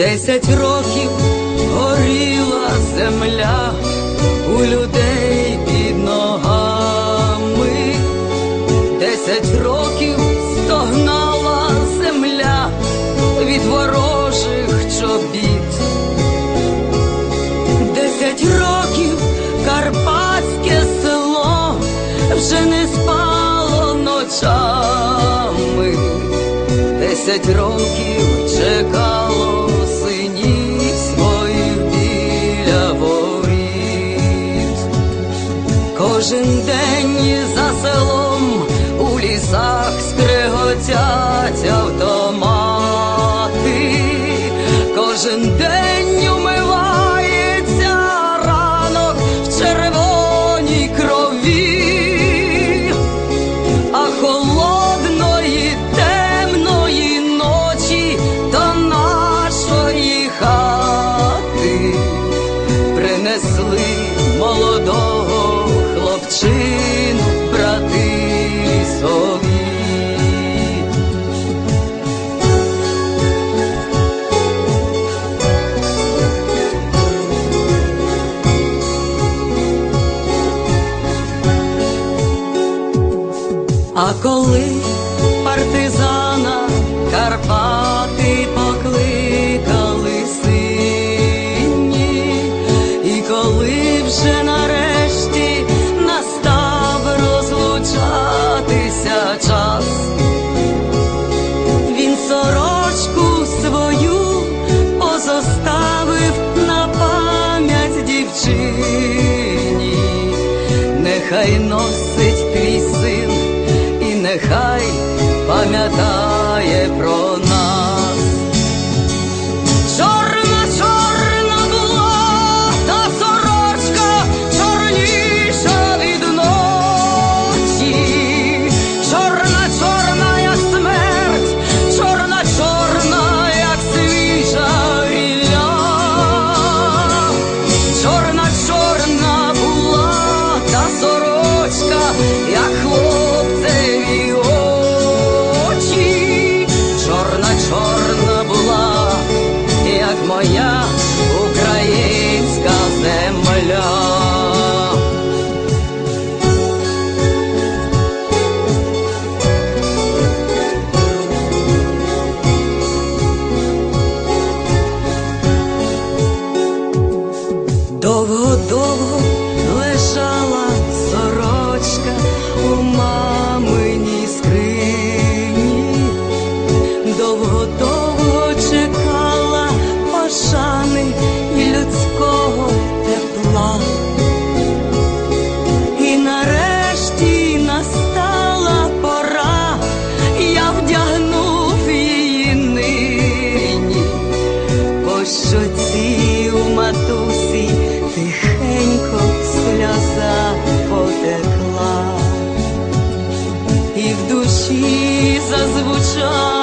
десять років горіла земля у людей під ногами, десять років стогнала земля від ворожих чобіт, десять років карпатське село вже не спало ночами. Десять років чекало. Imagine оставив на пам'ять дівчині, нехай носить твій син і нехай пам'ятає про. 说